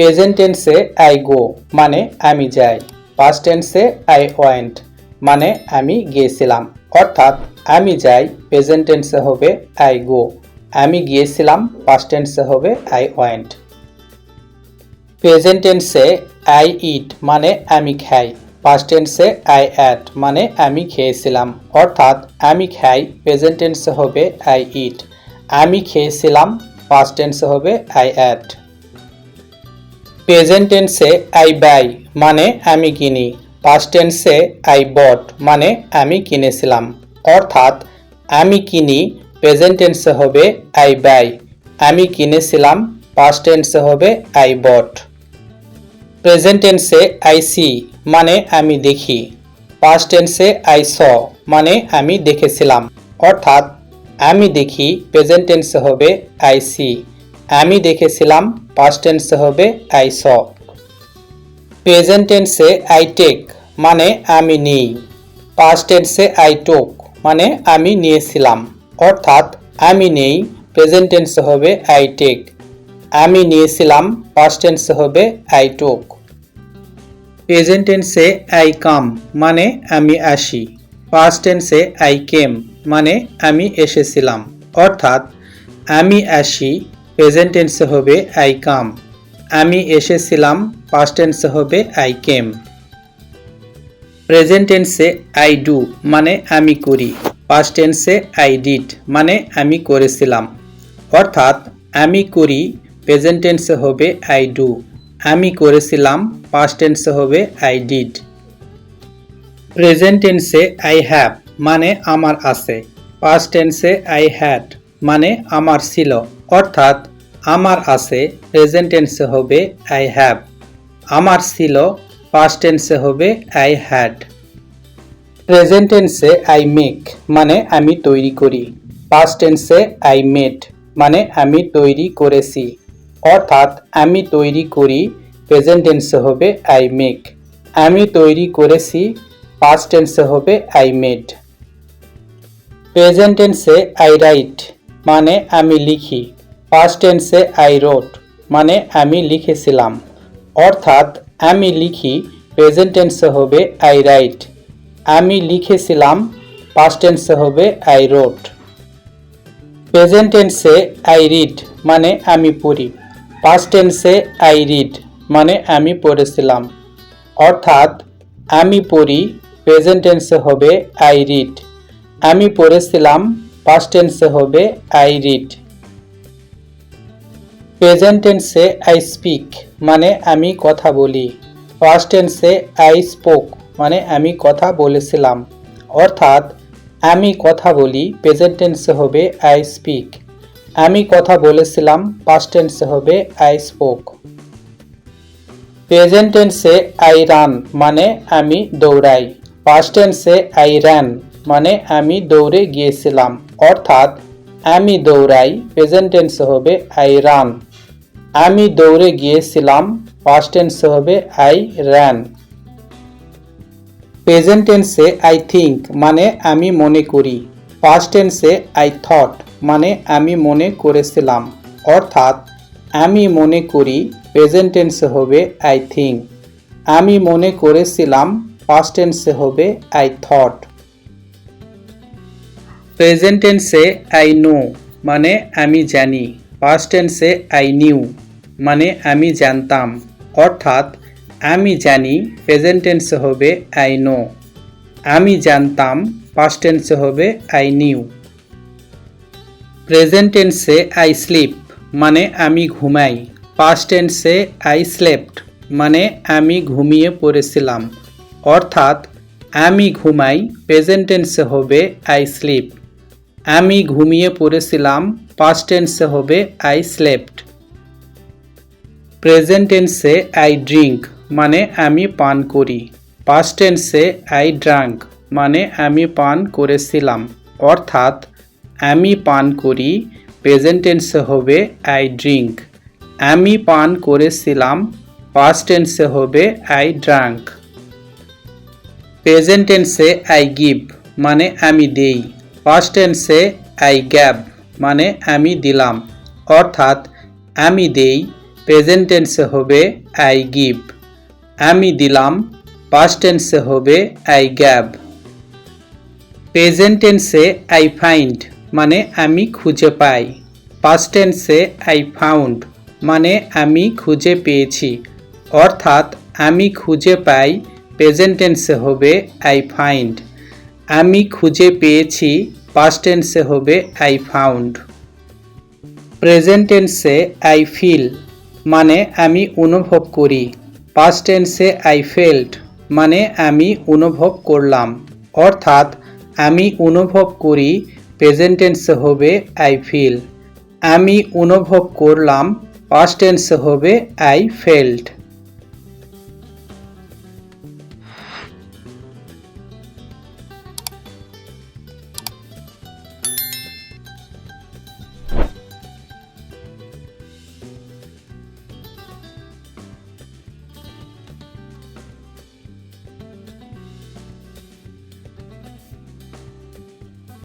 Present টেন্সে I go মানে আমি যাই। পাস্ট টেন্সে আই ওয়েন্ট মানে আমি গিয়েছিলাম। অর্থাৎ আমি যাই প্রেজেন্ট টেন্সে হবে আই গো আমি গিয়েছিলাম পাস্ট টেন্সে হবে আই ওয়েন্ট প্রেজেন্ট টেন্সে আই ইট মানে আমি খাই। পাস্ট টেন্সে আই অ্যাট মানে আমি খেয়েছিলাম। অর্থাৎ আমি খাই প্রেজেন্ট টেন্সে হবে আই ইট আমি খেয়েছিলাম পাস্ট টেন্সে হবে আই অ্যাট প্রেজেন্ট টেন্সে আই বাই মানে আমি কিনি। পাস্ট টেন্সে আই বট মানে আমি কিনেছিলাম। অর্থাৎ আমি কিনি প্রেজেন্ট টেন্সে হবে আই বাই আমি কিনেছিলাম পাস্ট টেন্সে হবে আই বট প্রেজেন্ট টেন্সে আই সি মানে আমি দেখি। পাস্ট টেন্সে আই স মানে আমি দেখেছিলাম। অর্থাৎ আমি দেখি প্রেজেন্ট টেন্সে হবে আই সি আমি দেখেছিলাম পাস্ট টেন্সে হবে আই স প্রেজেন্ট টেন্সে আই টেক মানে আমি নিই। পাস্ট টেন্সে আই টোক মানে আমি নিয়েছিলাম। অর্থাৎ, আমি নেই প্রেজেন্ট টেন্সে হবে আই টেক আমি নিয়েছিলাম পাস্ট টেন্সে হবে আই টোক প্রেজেন্ট টেন্সে আই কাম মানে আমি আসি। পাস্ট টেন্সে আই কেম মানে আমি এসেছিলাম। অর্থাৎ, আমি আসি প্রেজেন্ট টেন্সে হবে আই কাম। আমি এসেছিলাম পাস্ট টেন্সে হবে আই কেম। প্রেজেন্ট টেন্সে আই ডু মানে আমি করি। পাস্ট টেন্সে আই ডিড মানে আমি করেছিলাম। অর্থাৎ আমি করি, প্রেজেন্ট টেন্সে হবে আই ডু। আমি করেছিলাম পাস্ট টেন্সে হবে আই ডিড। প্রেজেন্ট টেন্সে আই হ্যাভ মানে আমার আছে। পাস্ট টেন্সে আই হ্যাড মানে আমার ছিল। অর্থাৎ আমার আছে প্রেজেন্ট টেন্সে হবে আই হ্যাভ আমার ছিল পাস্ট টেন্সে হবে আই হ্যাড প্রেজেন্ট টেন্সে আই মেক মানে আমি তৈরি করি। পাস্ট টেন্সে আই মেড মানে আমি তৈরি করেছি। অর্থাৎ আমি তৈরি করি প্রেজেন্ট টেন্সে হবে আই মেক আমি তৈরি করেছি পাস্ট টেন্সে হবে আই মেড প্রেজেন্ট টেন্সে আই রাইট মানে আমি লিখি। পাস্ট টেন্সে আই রোট মানে আমি লিখেছিলাম। অর্থাৎ আমি লিখি প্রেজেন্ট টেন্সে হবে আই রাইট আমি লিখেছিলাম পাস্ট টেন্সে হবে আই রোট প্রেজেন্ট টেন্সে আই রিড মানে আমি পড়ি। পাস্ট টেন্সে আই রিড মানে আমি পড়েছিলাম। অর্থাৎ আমি পড়ি প্রেজেন্ট টেন্সে হবে আই রিড আমি পড়েছিলাম পাস্ট টেন্সে হবে আই রিড প্রেজেন্ট টেন্সে আই স্পিক মানে আমি কথা বলি। পাস্ট টেন্সে আই স্পোক মানে আমি কথা বলেছিলাম। অর্থাৎ, আমি কথা বলি, প্রেজেন্ট টেন্সে হবে আই স্পিক। আমি কথা বলেছিলাম পাস্ট টেন্সে হবে আই স্পোক। প্রেজেন্ট টেন্সে আই রান মানে আমি দৌড়াই। পাস্ট টেন্সে আই র্যান মানে আমি দৌড়ে গিয়েছিলাম। অর্থাৎ, আমি দৌড়াই, প্রেজেন্ট টেন্সে হবে আই রান। আমি দৌড়ে গিয়েছিলাম পাস্ট টেন্সে হবে আই র্যান প্রেজেন্ট টেন্সে আই থিঙ্ক মানে আমি মনে করি। পাস্ট টেন্সে আই থট মানে আমি মনে করেছিলাম। অর্থাৎ, আমি মনে করি প্রেজেন্ট টেন্সে হবে আই থিঙ্ক আমি মনে করেছিলাম পাস্ট টেন্সে হবে আই থট প্রেজেন্ট টেন্সে আই নো মানে আমি জানি। পাস্ট টেন্সে আই নিউ মানে আমি জানতাম। অর্থাৎ আমি জানি প্রেজেন্ট টেন্সে হবে আই নো আমি জানতাম পাস্ট টেন্সে হবে আই নিউ প্রেজেন্ট টেন্সে আই স্লিপ মানে আমি ঘুমাই। পাস্ট টেন্সে আই স্লেপ্ট মানে আমি ঘুমিয়ে পড়েছিলাম। অর্থাৎ আমি ঘুমাই প্রেজেন্ট টেন্সে হবে আই স্লিপ আমি ঘুমিয়ে পড়েছিলাম পাস্ট টেন্সে হবে আই স্লেপ্ট প্রেজেন্ট টেন্সে আই ড্রিঙ্ক মানে আমি পান করি। পাস্ট টেন্সে আই ড্রাঙ্ক মানে আমি পান করেছিলাম। অর্থাৎ, আমি পান করি প্রেজেন্ট টেন্সে হবে আই ড্রিঙ্ক আমি পান করেছিলাম পাস্ট টেন্সে হবে আই ড্রাঙ্ক প্রেজেন্ট টেন্সে আই গিভ মানে আমি দেই। পাস্ট টেন্সে আই গ্যাব মানে আমি দিলাম। অর্থাৎ, আমি দেই প্রেজেন্ট টেন্সে হবে আই গিভ আমি দিলাম পাস্ট টেন্সে হবে আই গ্যাব প্রেজেন্ট টেন্সে আই ফাইন্ড মানে আমি খুঁজে পাই। পাস্ট টেন্সে আই ফাউন্ড মানে আমি খুঁজে পেয়েছি। অর্থাৎ, আমি খুঁজে পাই প্রেজেন্ট টেন্সে হবে আই ফাইন্ড আমি খুঁজে পেয়েছি পাস্ট টেন্সে হবে আই ফাউন্ড প্রেজেন্ট টেন্সে আই ফিল মানে আমি অনুভব করি। পাস্ট টেন্সে আই ফেল্ট মানে আমি অনুভব করলাম। অর্থাৎ, আমি অনুভব করি। প্রেজেন্ট টেন্সে হবে আই ফিল আমি অনুভব করলাম। পাস্ট টেন্সে হবে আই ফেল্ট